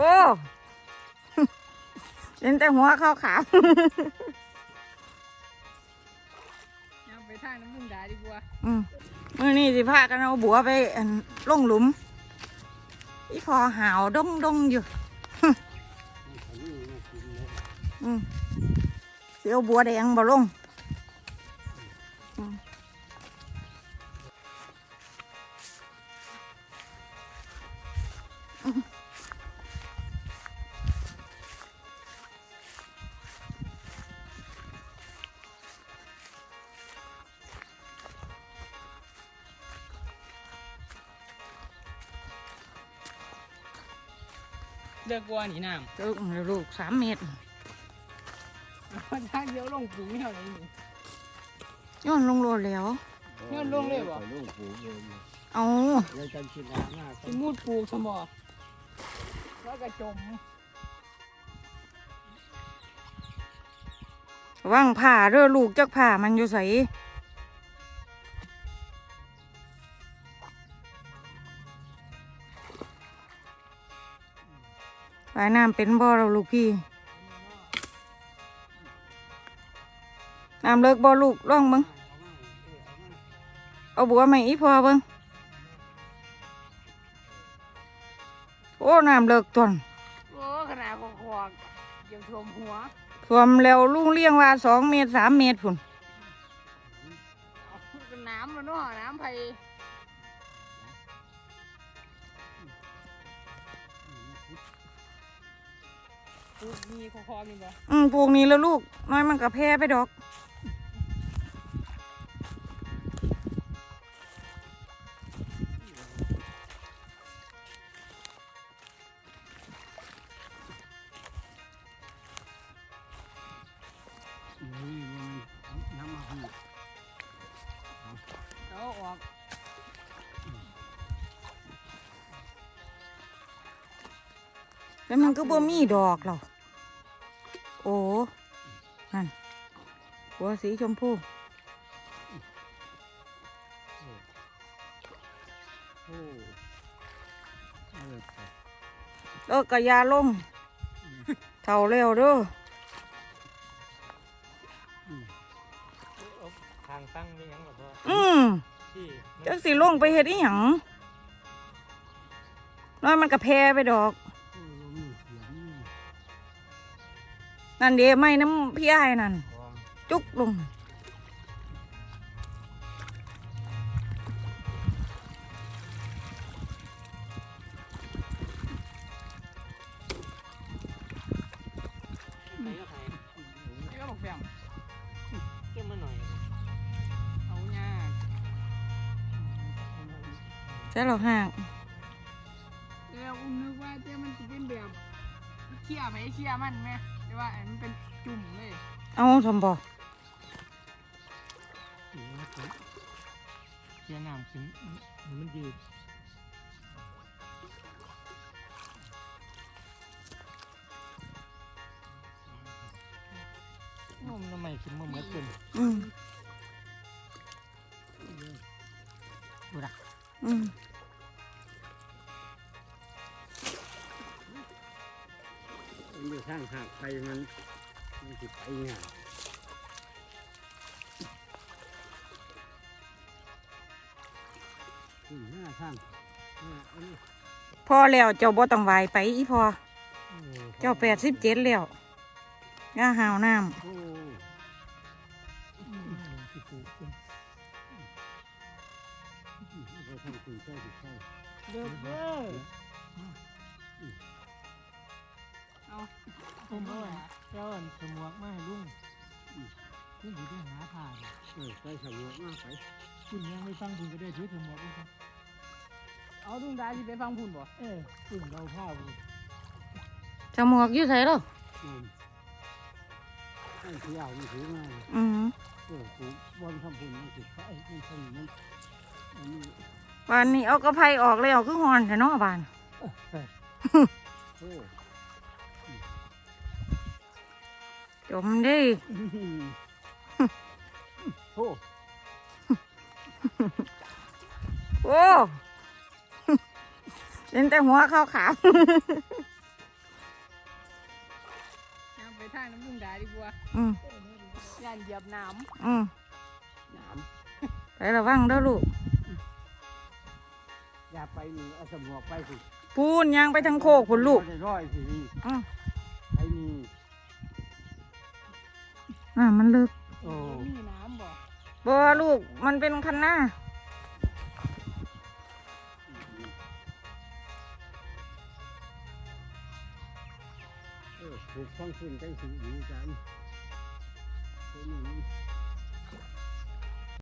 อ้เห็นแต่หัวขาวขาวเอาไปทางน้ำมึงด่าดีกว่าๆอืมมื่อนี้สิพากันเอาบัวไปอั่นลงหลุมอีพอหาวดงดงอยู่อืมสิเอาบัวแดงบ่ลงอืม เลือกกลัวหนีน้เจ้าลูกสามเมตรำทางเดียวลงปุ๋ยเท่าไหร่นี่ย้อนลงโลดแล้ว เงินลงเลยบ่ลงปลูกเลยเอาเลยจันคิดว่าหน้าสิมูดปลูกสมอแล้วก็จมว่างผ่าเด้อลูกจักผ่ามันอยู่ใส ว่ายน้ำเป็นบ่เราลูกพี่ น้ำเลิกบ่ลูกล่องเบิงเอาบัวใหม่อีพอเบิงโอ้ น้ำเลิกตวนโอ้ขนาดคอๆยังท่วมหัวท่วมแล้วลุงเลี้ยงว่าสองเมตรสามเมตรพุ่นเอาเป็นน้ำแล้วเนาะน้ำไผ มีคอๆมีบ่อืมปลูกนี้แล้วลูก น้อยมันก็แพ้ไปดอก นี่มันน้ำมาหูเอาออกแล้วมันก็บ่มีดอกหรอก โอ้นั่นหัวสีชมพูโอ้เออเลิกกะยาลงเท่าเร็วเด้อทางตั้งไม่ยังหรอกพ่ออืมที่จักสิลงไปเฮ็ดอีหยังน้อยมันก็แพ้ไปดอก นั่นเด้ไม่น้ำพี่ไอ้นั่น จุกลงใช่หรอกห่างแล้วอุ้มนึกว่าเจ้มันจะเป็นแบบเขี่ยไปเขี่ยมันไหม แต่ว่าอันมันเป็นจุ่มเลยเอาสมบอกเกียร์น้ำขึ้นมันยืดนมทำไมขึ้นมาเหมือนเป็นอืมดูนะอืมางหักไปมันมันติดไปเนี่ยอืมหน้าข้างหน้าอันนี้พอแล้วเจ้าบ่ต้องไหวไปอีพอโอ้เจ้าแปดสิบเจ็ดแล้วย่าหาวน้โอ้เอาไปทำคุณใช่ถูกใช่เด้อเด้อ ผมเอิญเจ้าเอิญสมวกมาให้ลุงลุงถือได้หาผ่านเออใส่สมองมากไปคุณยังไม่ฟังคุณก็ได้ถือสมวกด้วยครับเอาดุงดาที่ไปฟังพุ่นบ่เออคุณเราผ้าบุำจมูกอยู่ใส่หรออืมให้ที่เอามันถือมาอืมเออกูบอลทำบุญมันติดไฟมันทำมันอันนี้วันนี้เอากระไพออกแล้วคือหอนแต่นอบานโอ้ จมได้โอ้โอ้เห็นแต่หัวขาวขาวไปทางน้ำลุงดาดีกว่าอืมย่านเหยียบน้อืมหนามไประวังเด้อลูก อย่าไปนี่เอาสมวกไปสิ ปูนยางไปทางโคกพุ่นลูกได้ร้อยสินี่อืมไอ้นี่ อ่ามันลึกำโอ้มีน้ำบ่บ่ลูกมันเป็นคันหน้าเออถูกฟังขึ้นจังสิดีจังตัวนี้